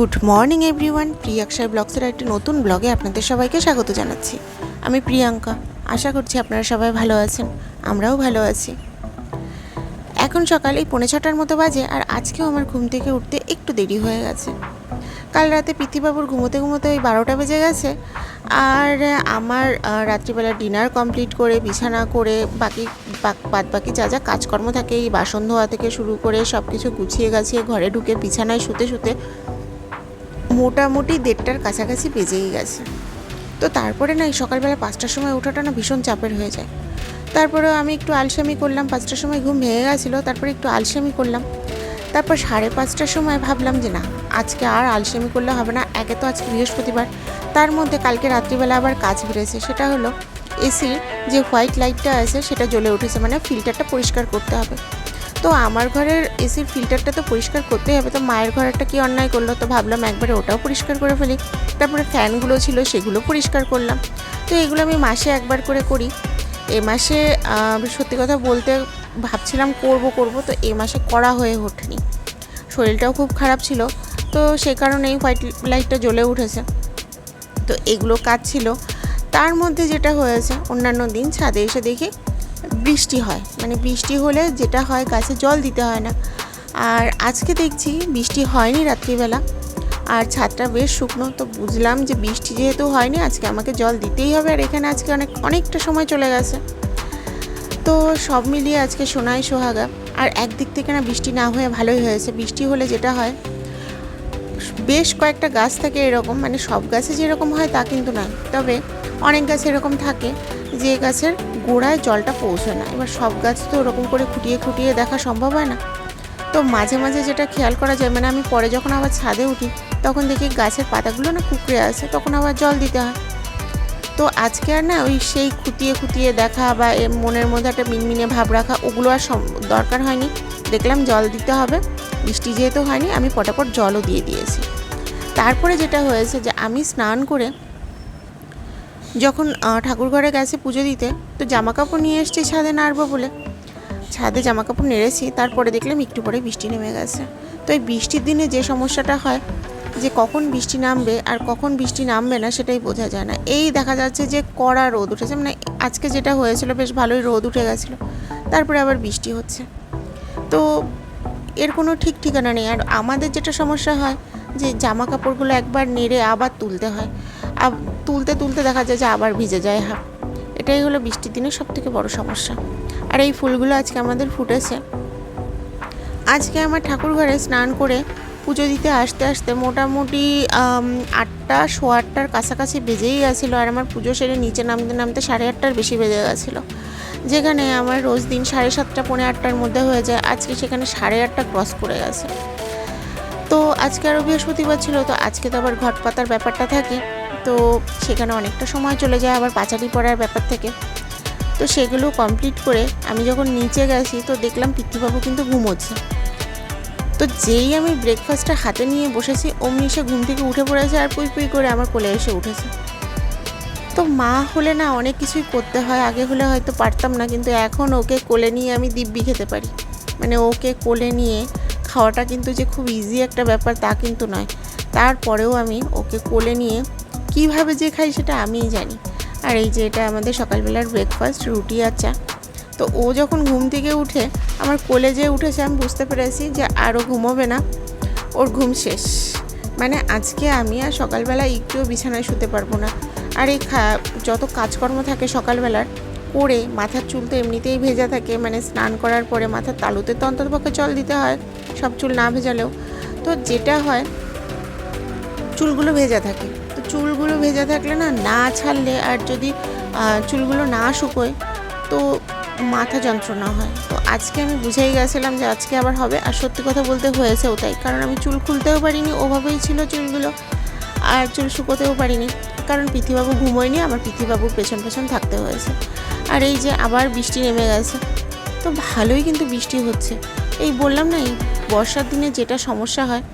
Good morning, everyone. প্রিয়াক্ষায় ব্লগসের একটি নতুন ব্লগে আপনাদের সবাইকে স্বাগত জানাচ্ছি। আমি প্রিয়াঙ্কা। আশা করছি আপনারা সবাই ভালো আছেন। আমরাও ভালো আছি। এখন সকাল, এই পৌনে ছটার মতো বাজে, আর আজকেও আমার ঘুম থেকে উঠতে একটু দেরি হয়ে গেছে। কাল রাতে পিথিবাবুর ঘুমোতে ঘুমোতে ওই বারোটা বেজে গেছে। আর আমার রাত্রিবেলা ডিনার কমপ্লিট করে, বিছানা করে, বাক- বাদ বাকি যা যা কাজকর্ম থাকে, এই বাসন ধোয়া থেকে শুরু করে সব কিছু গুছিয়ে গাছিয়ে ঘরে ঢুকে বিছানায় শুতে শুতে মোটামুটি দেড়টার কাছাকাছি বেজেই গেছে। তো তারপরে না এই সকালবেলা পাঁচটার সময় ওঠাটা না ভীষণ চাপের হয়ে যায়। তারপরেও আমি একটু আলসেমি করলাম, পাঁচটার সময় ঘুম ভেঙে গেছিল, তারপরে একটু আলসেমি করলাম। তারপর সাড়ে পাঁচটার সময় ভাবলাম যে না, আজকে আর আলসেমি করলে হবে না একে তো আজকে বৃহস্পতিবার। তার মধ্যে কালকে রাত্রিবেলা আবার কাজ বেড়েছে সেটা হলো এসির যে হোয়াইট লাইটটা আছে সেটা জ্বলে উঠেছে মানে ফিল্টারটা পরিষ্কার করতে হবে। তো আমার ঘরের এসির ফিল্টারটা তো পরিষ্কার করতেই হবে, তো মায়ের ঘরেরটা কি অন্যায় করল? তো ভাবলাম একবারে ওটাও পরিষ্কার করে ফেলি। তারপরে ফ্যানগুলো ছিল, সেগুলো পরিষ্কার করলাম। তো এগুলো আমি মাসে একবার করে করি। এ মাসে সত্যি কথা বলতে ভাবছিলাম করব করব, তো এ মাসে করা হয়ে ওঠেনি। শরীরটাও খুব খারাপ ছিল, তো সে কারণেই হোয়াইট লাইটটা জ্বলে উঠেছে। তো এগুলো কাজ ছিল। তার মধ্যে যেটা হয়েছে, অন্যান্য দিন ছাদে এসে দেখি বৃষ্টি হয়। মানে বৃষ্টি হলে যেটা হয় গাছে জল দিতে হয় না। আর আজকে দেখছি বৃষ্টি হয়নি রাত্রিবেলা। আর ছাদটা বেশ শুকনো, তো বুঝলাম যে বৃষ্টি যেহেতু হয়নি, আজকে আমাকে জল দিতেই হবে। আর এখানে আজকে অনেক, অনেকটা সময় চলে গেছে। তো সব মিলিয়ে আজকে সোনাই সোহাগা। আর একদিক থেকে না বৃষ্টি না হয়ে ভালোই হয়েছে। বৃষ্টি হলে যেটা হয়, বেশ কয়েকটা গাছ থাকে এরকম। মানে সব গাছে যেরকম হয় তা কিন্তু নয়। তবে অনেক গাছ এরকম থাকে যে গাছের গোড়ায় জলটা পৌঁছয় না। এবার সব গাছ তো ওরকম করে খুঁটিয়ে খুঁটিয়ে দেখা সম্ভব হয় না। তো মাঝে মাঝে যেটা খেয়াল করা যায় মানে আমি পরে যখন আবার ছাদে উঠি, তখন দেখি গাছের পাতাগুলো না কুকড়ে আছে, তখন আবার জল দিতে হয়। তো আজকে আর না ওই সেই খুঁটিয়ে খুঁটিয়ে দেখা বা মনের মধ্যে একটা মিনমিনে ভাব রাখা, ওগুলো আর দরকার হয়নি। দেখলাম জল দিতে হবে, বৃষ্টি যেহেতু হয়নি, আমি পটাপট জলও দিয়ে দিয়েছি। তারপরে যেটা হয়েছে যে আমি স্নান করে যখন ঠাকুর ঘরে গেছে পুজো দিতে, তো জামা কাপড় নিয়ে এসছি ছাদে নাড়বো বলে। ছাদে জামা কাপড় নেড়েছি, তারপরে দেখলাম একটু পরে বৃষ্টি নেমে গেছে। তো এই বৃষ্টির দিনে যে সমস্যাটা হয়, যে কখন বৃষ্টি নামবে আর কখন বৃষ্টি নামবে না সেটাই বোঝা যায় না। এই দেখা যাচ্ছে যে কড়া রোদ উঠেছে মানে আজকে যেটা হয়েছিল বেশ ভালোই রোদ উঠে গেছিল, তারপরে আবার বৃষ্টি হচ্ছে। তো এর কোনো ঠিক ঠিকানা নেই, আর আমাদের যেটা সমস্যা হয়, যে জামা কাপড়গুলো একবার নেড়ে আবার তুলতে হয়। তুলতে তুলতে দেখা যায় যে আবার ভিজে যায় হাফ এটাই হলো বৃষ্টির দিনের সব থেকে বড় সমস্যা। আর এই ফুলগুলো আজকে আমাদের ফুটেছে। আজকে আমার ঠাকুর ঘরে স্নান করে পুজো দিতে আসতে আসতে মোটামুটি আটটা, সোয়া আটটার কাছাকাছি বেজেই গেছিল আর আমার পুজো সেরে নিচে নামতে নামতে সাড়ে আটটার বেশি বেজে গেছিল। যেখানে আমার রোজ দিন সাড়ে সাতটা, পৌনে আটটার মধ্যে হয়ে যায়। আজকে সেখানে সাড়ে আটটা ক্রস করে গেছে। তো আজকে আরও বৃহস্পতিবার ছিল, তো আজকে তো আবার ঘট পাতার ব্যাপারটা থাকে। তো সেখানে অনেকটা সময় চলে যায় আবার পাচারি পড়ার ব্যাপার থেকে। তো সেগুলো কমপ্লিট করে আমি যখন নিচে গেছি, তো দেখলাম পিতৃবাবু কিন্তু ঘুমোচ্ছে। তো যেই আমি ব্রেকফাস্টটা হাতে নিয়ে বসেছি, অমনি সে ঘুম থেকে উঠে পড়েছে আর পুই পুই করে আমার কোলে এসে উঠেছে। তো মা হলে না অনেক কিছুই করতে হয়, আগে হলে হয়তো পারতাম না, কিন্তু এখন ওকে কোলে নিয়ে আমি দিব্যি খেতে পারি। মানে ওকে কোলে নিয়ে খাওয়াটা কিন্তু যে খুব ইজি একটা ব্যাপার তা কিন্তু নয়। তারপরেও আমি ওকে কোলে নিয়ে কীভাবে যে খাই সেটা আমিই জানি। আর এই যে এটা আমাদের সকালবেলার ব্রেকফাস্ট রুটি আর চা। তো ও যখন ঘুম থেকে উঠে, আমার কোলে যে উঠেছে, আমি বুঝতে পেরেছি যে আরও ঘুমোবে না। ওর ঘুম শেষ। মানে আজকে আমি আর সকালবেলা একটুও বিছানায় শুতে পারব না। আর এই খা, যত কাজকর্ম থাকে সকালবেলার, করে মাথার চুল তো এমনিতেই ভেজা থাকে। মানে স্নান করার পরে মাথার তালুতে তো অন্ততপক্ষে জল দিতে হয়, সব চুল না ভেজালেও। তো যেটা হয়, চুলগুলো ভেজা থাকে। চুলগুলো ভেজা থাকলে না না ছাড়লে আর যদি চুলগুলো না শুকোয়, তো মাথা যন্ত্রণা হয়। তো আজকে আমি বুঝেই গেছিলাম যে আজকে আবার হবে, আর সত্যি কথা বলতে হয়েছেও তাই, কারণ আমি চুল খুলতেও পারিনি, ওভাবেই ছিল চুলগুলো, আর চুল শুকোতেও পারিনি, কারণ পৃথিবাবু ঘুমোয়নি, আমার পৃথিবাবুর পেছন পেছন থাকতে হয়েছে। আর এই যে আবার বৃষ্টি নেমে গেছে, তো ভালোই কিন্তু বৃষ্টি হচ্ছে। এই বললাম না, এই বর্ষার দিনে যেটা সমস্যা হয়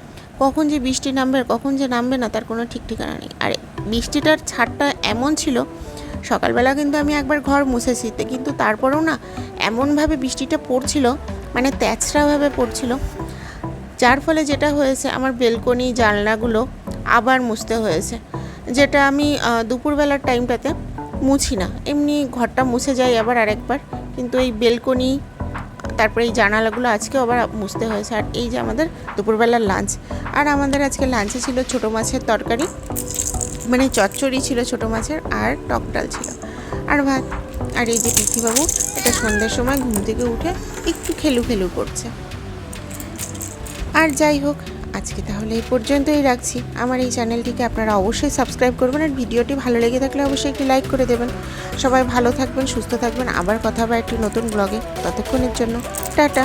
কখন যে বৃষ্টি নামবে কখন যে নামবে না, তার কোনো ঠিক ঠিকানা নেই। আর বৃষ্টিটার ছাড়টা এমন ছিল, সকালবেলা কিন্তু আমি একবার ঘর মুছেছি কিন্তু তারপরেও না এমনভাবে বৃষ্টিটা পড়ছিল মানে তেচড়াভাবে পড়ছিল, যার ফলে যেটা হয়েছে, আমার বেলকনি, জানলাগুলো আবার মুছতে হয়েছে। যেটা আমি দুপুরবেলার টাইমটাতে মুছি না। এমনি ঘরটা মুছে যাই আবার আরেকবার, কিন্তু এই বেলকনি তারপরে এই জানালাগুলো আজকেও আবার মুছতে হয়েছে। আর এই যে আমাদের দুপুরবেলার লাঞ্চ আর আমাদের আজকে লাঞ্চে ছিল ছোটো মাছের তরকারি মানে চচ্চড়ি ছিল ছোটো মাছের আর টক ডাল ছিল। আর ভাত, আর এই যে পিথিবাবু এটা সন্ধ্যার সময় ঘুম থেকে উঠে একটু খেলু খেলু করছে। আর যাই হোক আজকে তাহলে এই পর্যন্তই রাখছি। আমার এই চ্যানেলটিকে আপনারা অবশ্যই সাবস্ক্রাইব করবেন আর ভিডিওটি ভালো লেগে থাকলে অবশ্যই একটি লাইক করে দেবেন। সবাই ভালো থাকবেন, সুস্থ থাকবেন। আবার কথা হবে একটি নতুন ব্লগে। ততক্ষণের জন্য টাটা।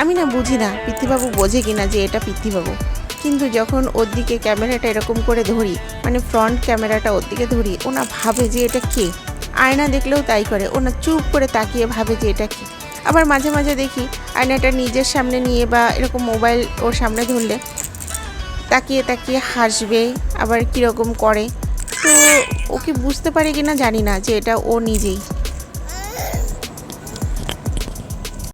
আমি না বুঝি না পিতৃবাবু বোঝে কিনা যে এটা পিতৃবাবু। কিন্তু যখন ওর দিকে ক্যামেরাটা এরকম করে ধরি মানে ফ্রন্ট ক্যামেরাটা ওর দিকে ধরি ওনা ভাবে যে এটা কে। আয়না দেখলেও তাই করে। ওনা চুপ করে তাকিয়ে ভাবে যে এটা কি। আবার মাঝে মাঝে দেখি আয়নাটা নিজের সামনে নিয়ে বা এরকম মোবাইল ওর সামনে ধরলে তাকিয়ে তাকিয়ে হাসবে, আবার কীরকম করে। তো ওকে বুঝতে পারে কি না জানি না যে এটা ও নিজেই।